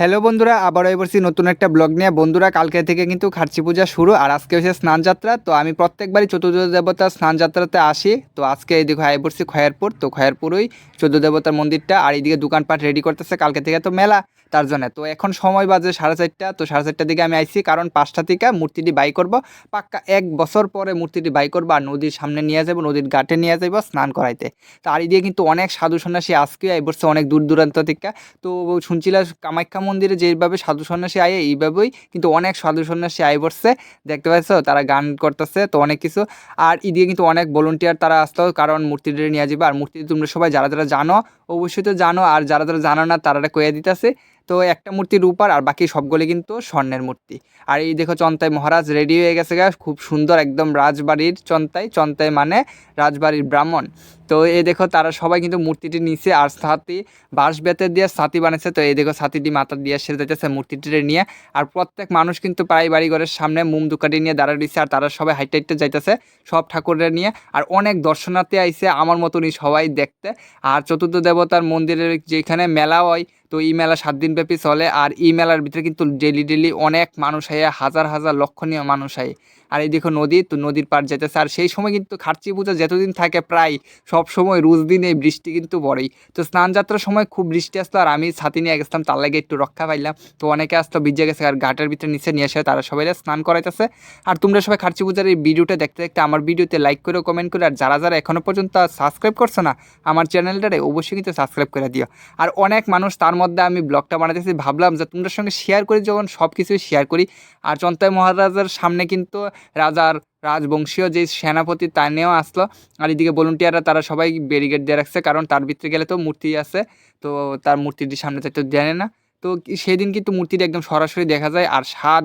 Hello বন্ধুরা, আবারও এবারছি নতুন একটা ব্লগ নিয়ে। বন্ধুরা, কালকে থেকে কিন্তু খার্চি পূজা শুরু, আর আজকে হচ্ছে স্নানযাত্রা তো আমি প্রত্যেকবারই চতুর্থ দেবতার স্নানযাত্রাতে আসি। তো আজকে এইদিকে আই পড়ছি খয়ারপুর। তো খয়ারপুরই চোদ্দ দেবতার মন্দিরটা, আর এইদিকে দোকানপাট রেডি করতেছে কালকে থেকে তো মেলা তার জন্য। তো এখন সময় বাজে সাড়ে চারটা, তো সাড়ে চারটার দিকে আমি আইছি, কারণ পাঁচটা থেকে মূর্তিটি বাই করব। পাক্কা এক বছর পরে মূর্তিটি বাই করব, আর নদীর সামনে নিয়ে যাব, নদীর ঘাটে নিয়ে যাব স্নান করাইতে। তো আর এদিকে কিন্তু অনেক সাধু সন্ন্যাসী আজকে আই পড়ছে অনেক দূর দূরান্ত থেকে। তো শুনছিলাম কামাখ্যা মন্দিরে যেভাবে সাধু সন্ন্যাসী আয়, এইভাবেই কিন্তু অনেক সাধু সন্ন্যাসী আয় পড়ছে দেখতে পাচ্ছ? তারা গান করতেছে, তো অনেক কিছু। আর এদিকে কিন্তু অনেক ভলেন্টিয়ার তারা আসতো কারণ মূর্তিটা নিয়ে যাবে। আর মূর্তি তোমরা সবাই যারা যারা জানো, অবশ্যই তো জানো। আর যারা যারা জানো না তারা কয়ে দিতেছে। তো একটা মূর্তি রূপার আর বাকি সবগুলি কিন্তু স্বর্ণের মূর্তি। আর এই দেখো চন্তাই মহারাজ রেডি হয়ে গেছে গা, খুব সুন্দর একদম রাজবাড়ির চন্তাই। চন্তাই মানে রাজবাড়ির ব্রাহ্মণ। তো এই দেখো তারা সবাই কিন্তু মূর্তিটি নিচে আর ছাতি, বাঁশ বেতে দিয়ে ছাতি বানিয়েছে। তো এই দেখো ছাতিটি মাথা দিয়ে সেরে যাইতেছে মূর্তিটি নিয়ে। আর প্রত্যেক মানুষ কিন্তু প্রায় বাড়ি ঘরের সামনে মুম দুকাটি নিয়ে দাঁড়া দিচ্ছে আর তারা সবাই হাইটে হাইটে যাইতেছে সব ঠাকুরের নিয়ে। আর অনেক দর্শনার্থী আইছে আমার মতনই সবাই দেখতে। আর চতুর্থ দেবতার মন্দিরের যেখানে মেলা হয়, তো এই মেলা সাত দিন ব্যাপী চলে আর ইমেলার মেলার ভিতরে কিন্তু ডেলি ডেলি অনেক মানুষ আয় হাজার হাজার লক্ষণীয় মানুষ আয় আর এই দেখো নদী, তো নদীর পার যেতেছে আর সেই সময় কিন্তু খার্চি পূজা যতদিন থাকে, প্রায় সব সময় রোজ দিন এই বৃষ্টি কিন্তু পড়েই। তো স্নান যাত্রার সময় খুব বৃষ্টি আসতো আর আমি ছাতি নিয়ে গেছিলাম, তার লাগে একটু রক্ষা পাইলাম। তো অনেকে আসতো ভিজে গেছে, আর ঘাটের ভিতরে নিচে নিয়ে আসে তারা সবাই স্নান করাইতেছে। আর তোমরা সবাই খার্চি পূজার এই ভিডিওটা দেখতে দেখতে আমার ভিডিওতে লাইক করে কমেন্ট করে আর যারা যারা এখনও পর্যন্ত সাবস্ক্রাইব করছ না, আমার চ্যানেলটারে অবশ্যই কিন্তু সাবস্ক্রাইব করে দিও। আর অনেক মানুষ তার মধ্যে আমি ব্লগটা বানাতেছি ভাবলাম যে তোমরা সঙ্গে শেয়ার করি, যখন সব কিছুই শেয়ার করি। আর চন্তাই মহারাজার সামনে কিন্তু রাজার রাজবংশীয় যে সেনাপতি তা নিয়েও আসলো। আর এদিকে ভলুন্টিয়াররা তারা সবাই ব্যারিকেড দিয়ে রাখছে, কারণ তার ভিতরে গেলে তো মূর্তি আছে, তো তার মূর্তিটি সামনে তো জানে না। তো সেদিন কিন্তু মূর্তিটি একদম সরাসরি দেখা যায়। আর সাত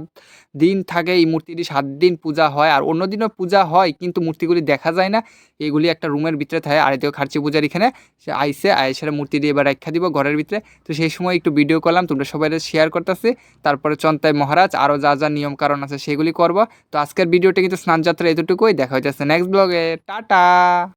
দিন থাকে এই মূর্তিটি, সাত দিন পূজা হয়। আর অন্য দিনও পূজা হয়, কিন্তু মূর্তিগুলি দেখা যায় না। এগুলি একটা রুমের ভিতরে থাকে আর এতেও খার্চি পূজার এখানে। সে আইসে আইসে মূর্তিটি এবার রাখা দিব ঘরের ভিতরে। তো সেই সময় একটু ভিডিও করলাম, তোমরা সবাই শেয়ার করতেছি। তারপরে চন্তাই মহারাজ আরও যা যা নিয়ম কারণ আছে সেগুলি করব। তো আজকের ভিডিওটা কিন্তু স্নানযাত্রা এতটুকুই। দেখা হইতেছে নেক্সট ব্লগে টাটা!